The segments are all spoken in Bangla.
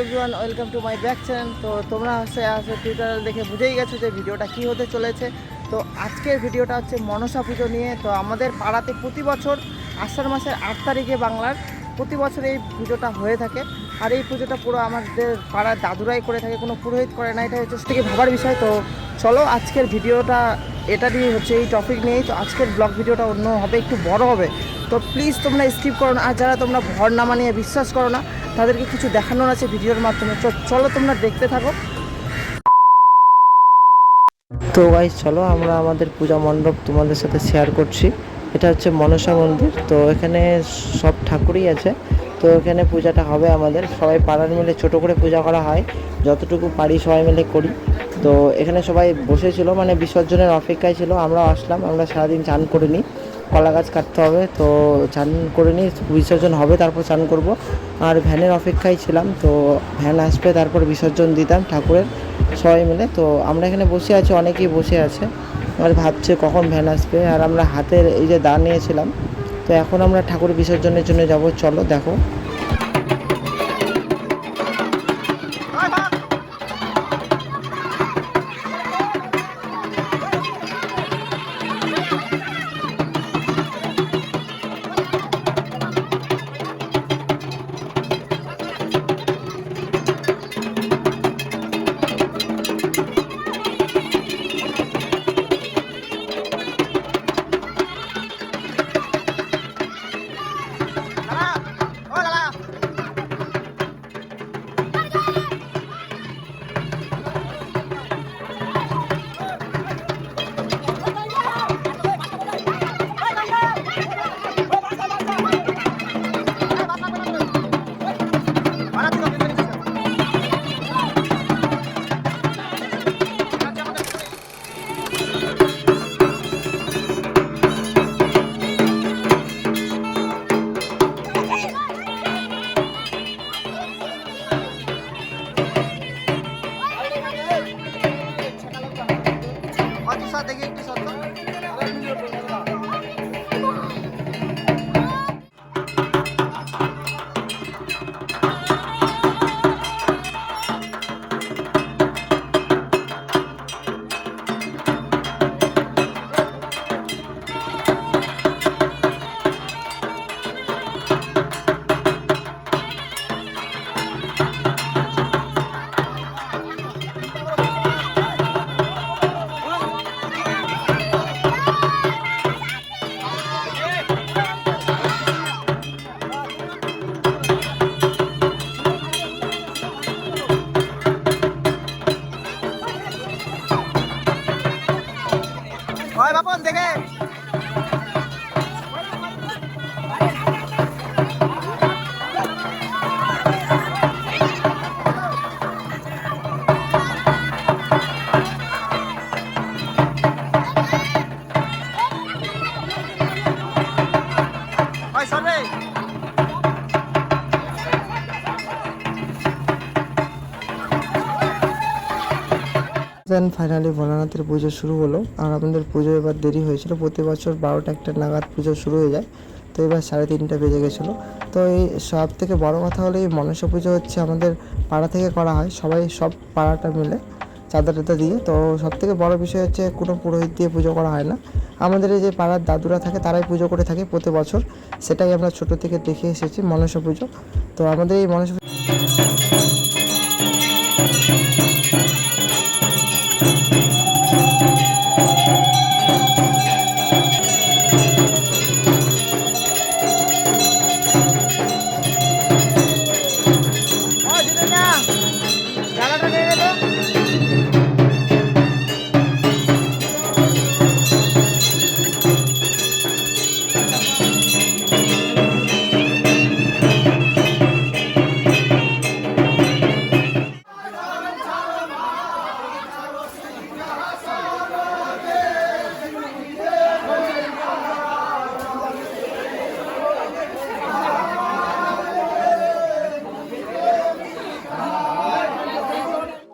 Everyone welcome to my back channel তো তোমরা হচ্ছে আসলে টুইটার দেখে বুঝেই গেছো যে ভিডিওটা কী হতে চলেছে। তো আজকের ভিডিওটা হচ্ছে মনসা পুজো নিয়ে। তো আমাদের পাড়াতে প্রতি বছর আষাঢ় মাসের আট তারিখে বাংলার প্রতি বছর এই পুজোটা হয়ে থাকে। আর এই পুজোটা পুরো আমাদের পাড়ার দাদুরাই করে থাকে, কোনো পুরোহিত করে না এটা হচ্ছে থেকে ভাবার বিষয়। তো চলো আজকের ভিডিওটা, এটা নিয়ে হচ্ছে এই টপিক নিয়েই। তো আজকের ব্লগ ভিডিওটা অন্য হবে, একটু বড় হবে। তো প্লিজ তোমরা স্কিপ করো না। আর যারা তোমরা ভর নামা নিয়ে বিশ্বাস করো না তাদেরকে কিছু দেখানোর আছে ভিডিওর মাধ্যমে। চলো তোমরা দেখতে থাকো। তো গাইজ চলো আমরা আমাদের পূজা মণ্ডপ তোমাদের সাথে শেয়ার করছি। এটা হচ্ছে মনসা মন্দির। তো এখানে সব ঠাকুরই আছে। তো এখানে পূজাটা হবে আমাদের। সবাই পাড়ার মিলে ছোট করে পূজা করা হয়। যতটুকু পারি সবাই মিলে করি। তো এখানে সবাই বসেছিল মানে বিসর্জনের অপেক্ষায় ছিল। আমরাও আসলাম। আমরা সারাদিন চান করে নিই কলা গাছ কাটতে হবে, তো চান করে নিই বিসর্জন হবে, তারপর চান করব। আর ভ্যানের অপেক্ষায় ছিলাম, তো ভ্যান আসবে, তারপর বিসর্জন দিতাম ঠাকুরের সবাই মিলে। তো আমরা এখানে বসে আছি, অনেকেই বসে আছে। আর ভাবছে কখন ভ্যান আসবে, আর আমরা হাতের এই যে দা নিয়েছিলাম, তো এখন আমরা ঠাকুর বিসর্জনের জন্য যাব, চলো দেখো। দেখি একটু হয় দেন ফাইনালি ভোলানাথের পুজো শুরু হলো। আর আমাদের পুজো এবার দেরি হয়েছিল। প্রতি বছর বারোটা একটা নাগাদ পুজো শুরু হয়ে যায়। তো এবার সাড়ে তিনটা বেজে গেছিল। তো এই সব থেকে বড় কথা হলো, এই মনসা পুজো হচ্ছে আমাদের পাড়া থেকে করা হয়। সবাই সব পাড়াটা মিলে চাঁদা টাদা দিয়ে। তো সব থেকে বড় বিষয় হচ্ছে, কোনো পুরোহিত দিয়ে পুজো করা হয় না। আমাদের এই যে পাড়ার দাদুরা থাকে, তারাই পুজো করে থাকে প্রতি বছর। সেটাই আমরা ছোট থেকে দেখে এসেছি মনসা পুজো। তো আমাদের এই মনসা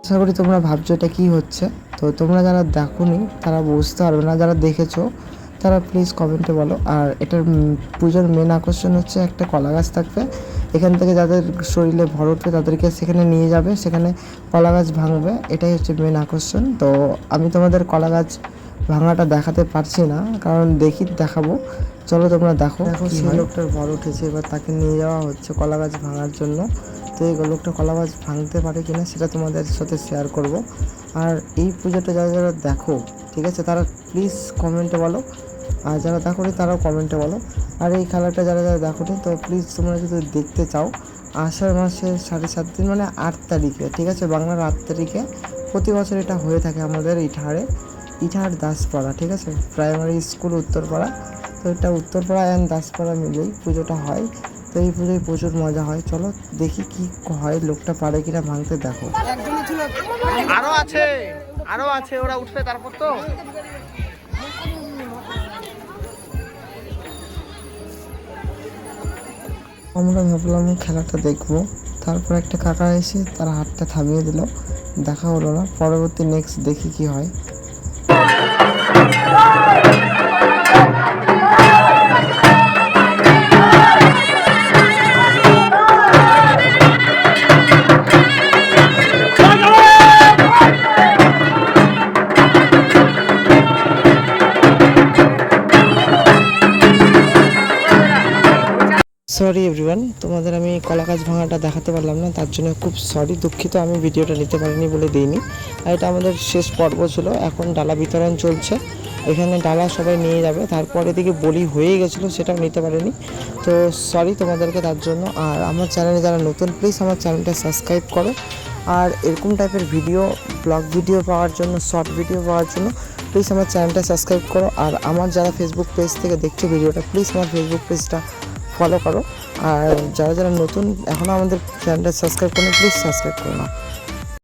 আশা করি তোমরা ভাবছ এটা কী হচ্ছে? তো তোমরা যারা দেখোনি তারা বুঝতে পারবে না যারা দেখেছ তারা প্লিজ কমেন্টে বলো। আর এটার পুজোর মেন আকর্ষণ হচ্ছে একটা কলা গাছ থাকবে। এখান থেকে যাদের শরীরে ভর উঠবে তাদেরকে সেখানে নিয়ে যাবে সেখানে কলা গাছ ভাঙবে। এটাই হচ্ছে মেন আকর্ষণ। তো আমি তোমাদের কলা গাছ ভাঙাটা দেখাতে পারছি না কারণ দেখি দেখাবো। চলো তোমরা দেখো দেখো সেই লোকটার ভর উঠেছে এবার তাকে নিয়ে যাওয়া হচ্ছে কলা গাছ ভাঙার জন্য। তো এই লোকটা কলা গাছ ভাঙতে পারে কি না সেটা তোমাদের সাথে শেয়ার করব। আর এই পুজোটা যারা যারা দেখো, ঠিক আছে, তারা প্লিজ কমেন্টে বলো। আর যারা দেখো তারাও কমেন্টে বলো। আর এই খেলাটা যারা যারা দেখো তো প্লিজ তোমরা যদি দেখতে চাও, আষাঢ় মাসের সাড়ে সাত দিন মানে আট তারিখে, ঠিক আছে, বাংলার আট তারিখে প্রতি বছর এটা হয়ে থাকে আমাদের ইটাহারে, ইটাহার দাসপাড়া, ঠিক আছে প্রাইমারি স্কুল উত্তরপাড়া। তো এটা উত্তরপাড়া অ্যান্ড দাসপাড়া মিলেই পুজোটা হয়। এই পুজোয় প্রচুর মজা হয়। চলো দেখি কি হয় লোকটা পারে কিনা ভাঙতে দেখো। আরও আছে আরও আছে ওরা উঠবে তারপর তো। আমরা ভাবলাম খেলাটা দেখব। তারপর একটা কাকা এসে তার হাতটা থামিয়ে দিল। দেখা হলো না। পরবর্তী নেক্সট দেখি কি হয়। সরি এভরিওয়ান তোমাদের আমি কলা গাছ ভাঙাটা দেখাতে পারলাম না, তার জন্য খুব সরি দুঃখিত, আমি ভিডিওটা নিতে পারিনি বলে দিইনি। আর এটা আমাদের শেষ পর্ব ছিল, এখন ডালা বিতরণ চলছে। এখানে ডালা সবাই নিয়ে যাবে, তারপরে এদিকে বলি হয়ে গেছিল, সেটাও নিতে পারিনি। তো সরি তোমাদেরকে তার জন্য। আর আমার চ্যানেলে যারা নতুন প্লিজ আমার চ্যানেলটা সাবস্ক্রাইব করো। আর এরকম টাইপের ভিডিও ব্লগ ভিডিও পাওয়ার জন্য শর্ট ভিডিও পাওয়ার জন্য প্লিজ আমার চ্যানেলটা সাবস্ক্রাইব করো। আর আমার যারা ফেসবুক পেজ থেকে দেখছ ভিডিওটা প্লিজ আমার ফেসবুক পেজটা ফলো করো। আর যারা যারা নতুন, এখনও আমাদের চ্যানেলটা সাবস্ক্রাইব করেন প্লিজ সাবস্ক্রাইব করে না।